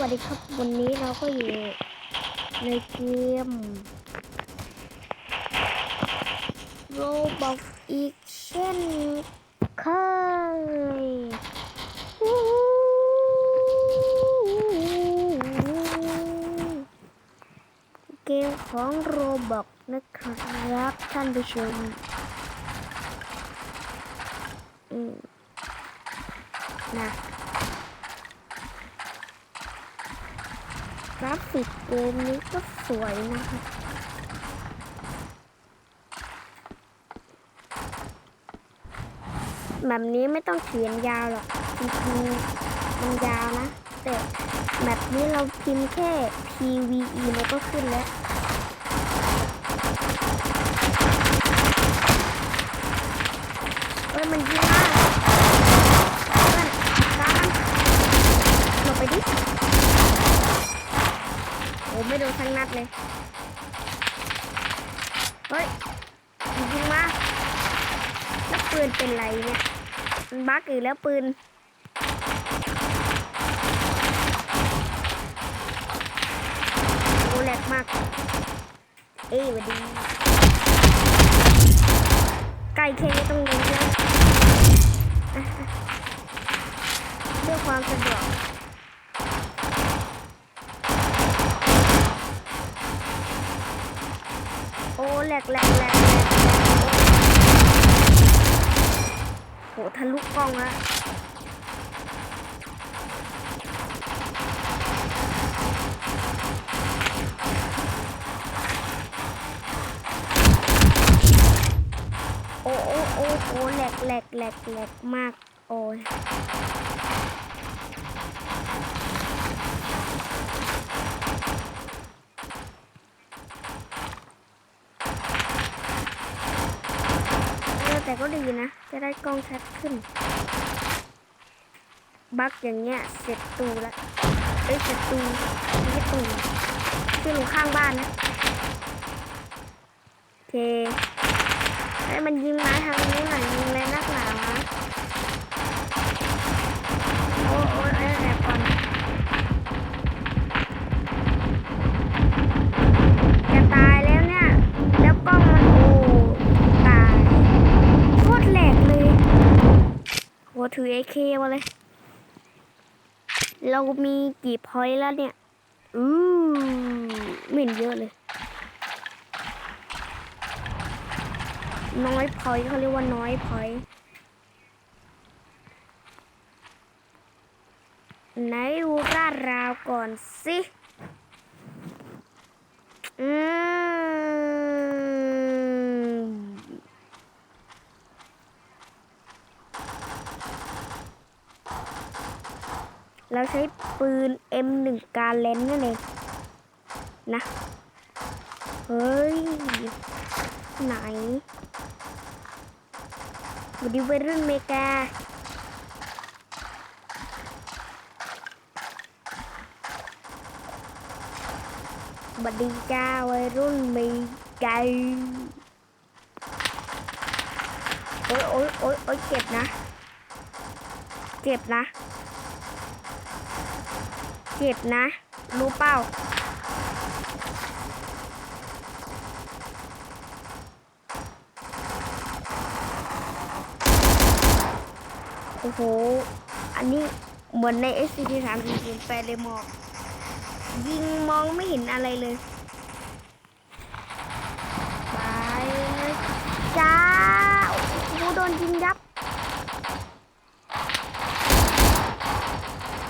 วัสดีครับ วันนี้เราก็อยู่ในเกมโรบอกอีกเช่นเคยเกมของโรบอกนะครับท่านผู้ชมนะ ราฟิกเกมนี้ก็สวยนะคะแบบนี้ไม่ต้องเขียนยาวหรอกจริงๆมันยาวนะ แต่แบบนี้เราพิมพ์แค่ PVE มันก็ขึ้นแล้วเอ้ยมันยิงมากเพื่อนตามมันหลบไปดิ โอ้ไม่โด นทั้งนัดเลย เฮ้ยยิงมาแล้วปืนเป็นไรเนี่ย มันบั๊กอีกแล้วปืน โอ้แหลกมาก เอ้ยวัดดี ไก่เคไม่ต้องเลี้ยงเลยอะเพื่อความสะดวก หลกแหลกแหลกแหลกโหทะลุกล้องอะโอ้โอ้โอ้โอ้แหลกแหลกแหลกแหลกมาก โอ้ย แต่ก็ดีนะ จะได้กล้องชัดขึ้น บักอย่างเงี้ยเสร็จตูละเอ้ยเสร็จตูไม่ใช่ตูที่หนูข้างบ้านนะโอเคไอ้ยมันยิงมาทางนี้หน่อยยิงเลยนักหนาวะโอ้โอ้ยเอ้แอบก่อน ถือ AK มาเลย เรามีกี่พอยต์แล้วเนี่ย อือไม่เหม็นเยอะเลย น้อยพอยต์เขาเรียกว่าน้อยพอยต์ไหนดูราดราวก่อนสิ อืม เราใช้ปืน M1 การเลนนั่นเองนะ เฮ้ย ไหนบดีวัยรุ่นเมกาบัดดีจ้าวัยรุ่นเมกาโอ้ยโอ้ยโอ้ยโอ้ยเจ็บนะ เจ็บนะ เจ็บนะ รู้เปล่าโอ้โห อันนี้เหมือนใน SCP 3 4 0แปเลยมอกยิงมองไม่เห็นอะไรเลย ไปเลยจ้าโอ้โหโดนยิงยับ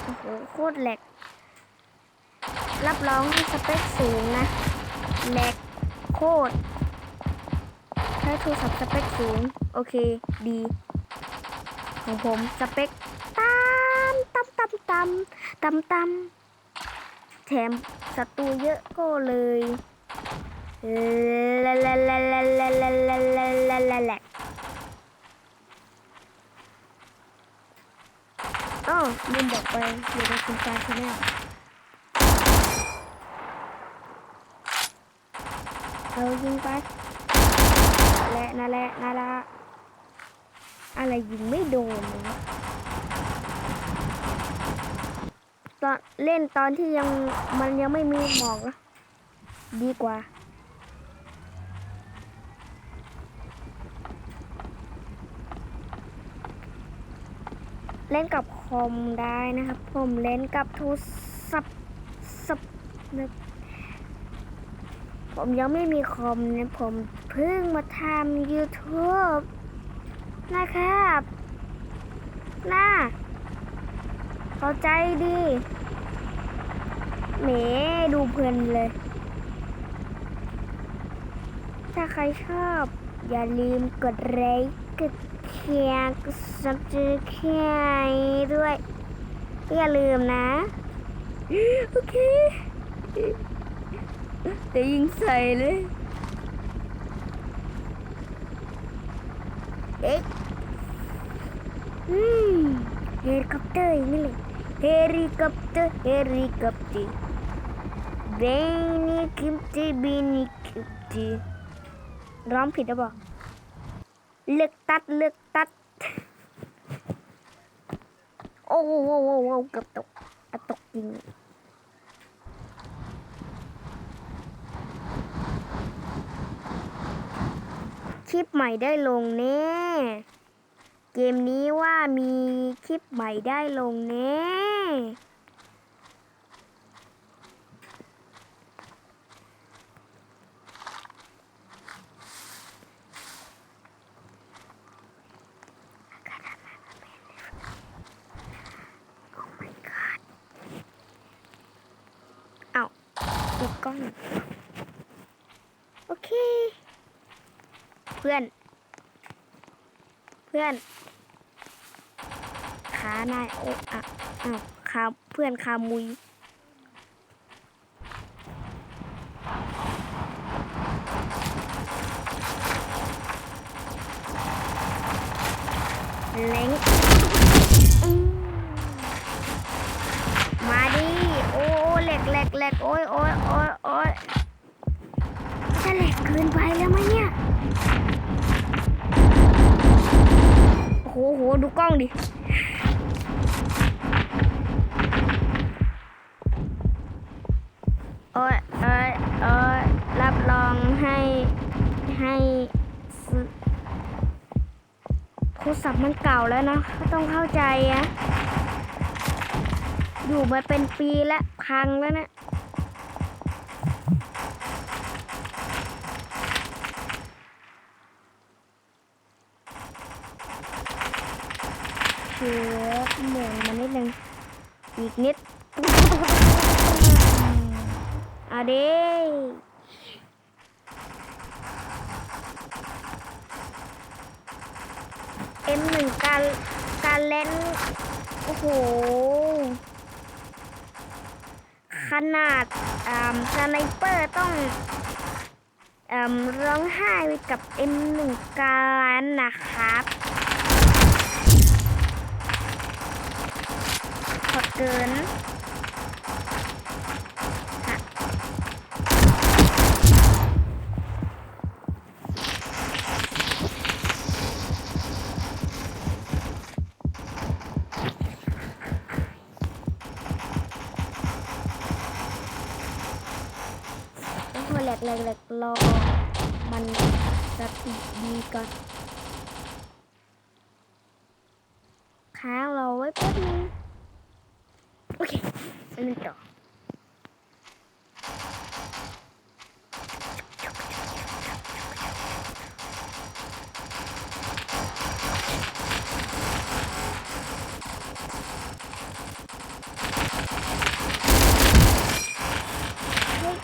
โอ้โห โคตรแหลก รับรองให้สเปคสูงนะแหลกโคตรใช้โทรศัพท์สเปคสูง โอเค ดี ของผมสเปคตามตามตามตามตามตามแถมศัตรูเยอะก็เลยละละละละละละละละละละละอ๋อลืมบอกไปอยู่ในคุณกาชาแนล เอายิงไป และนั่นแหละนั่นละอะไรยิงไม่โดนเลยวะตอนเล่นตอนที่ยังมันยังไม่มีหมอกนะดีกว่า เล่นกับคอมได้นะครับ ผมเล่นกับโทรศัพท์สับนะ ผมยังไม่มีคอมนะผมเพิ่งมาทำ YouTube นะครับน่าเข้าใจดีแหมดูเพลินเลย ถ้าใครชอบ อย่าลืมกดไลค์กดแชร์กดซับสไครต์ด้วย อย่าลืมนะ โอเค จะยิงใส่เลย เอ๊ะอืมเฮลิคอปเตอร์อย่างนี่เลยเฮลิคอปเตอร์เฮลิคอปเตอร์เบนิคิปเตเบนิคิปเตร้องผิดหรือเปล่าเลือกตัดเลือกตัด โอ้โหโอ้โหโอ้โหกือบตกตกจริง คลิปใหม่ได้ลงแน่เกมนี้ว่ามีคลิปใหม่ได้ลงแน่เอาดูกล้อง โอเค เพื่อน เพื่อนขานายโอ้อะอ้าวขาเพื่อนขามุยเล้ง องดิ โอ้ยโอ้ยโอ้ยรับรองให้ให้โทรศัพท์มันเก่าแล้วนะก็ต้องเข้าใจอะอยู่มาเป็นปีแล้วพังแล้วเนะ เชือหมุนมานิดนึง อีกนิดเอาดิเอ็มหนึ่งการการเล่น โอ้โห ขนาดอ่าสไนเปอร์ต้องอ่าร้องไห้ไปกับ M1 การนะครับพอเกินแหลกแหลกแหลกรอ มันสติดีก่อนค้างเราไว้แป๊บนึง ไปเล่นต่อเฮ้ย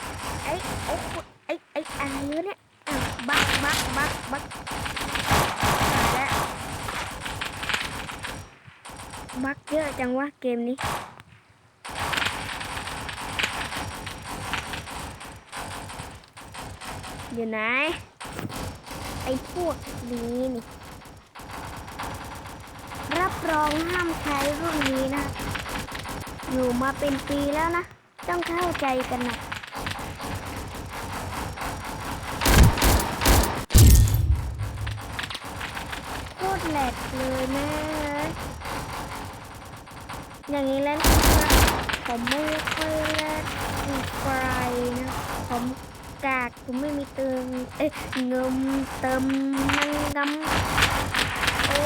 อยู่ไหนไอ้พวกนี้นี่รับรองห้ามใช้รุ่นนี้นะ อยู่มาเป็นปีแล้วนะ ต้องเข้าใจกันนะโคตรแหลกเลยแม่อย่างนี้เล่นผมไม่ค่อยแลกไฟนะ ผม กาดผมไม่มีเติม เอ๊ะเงิมเติมมันกำโอ้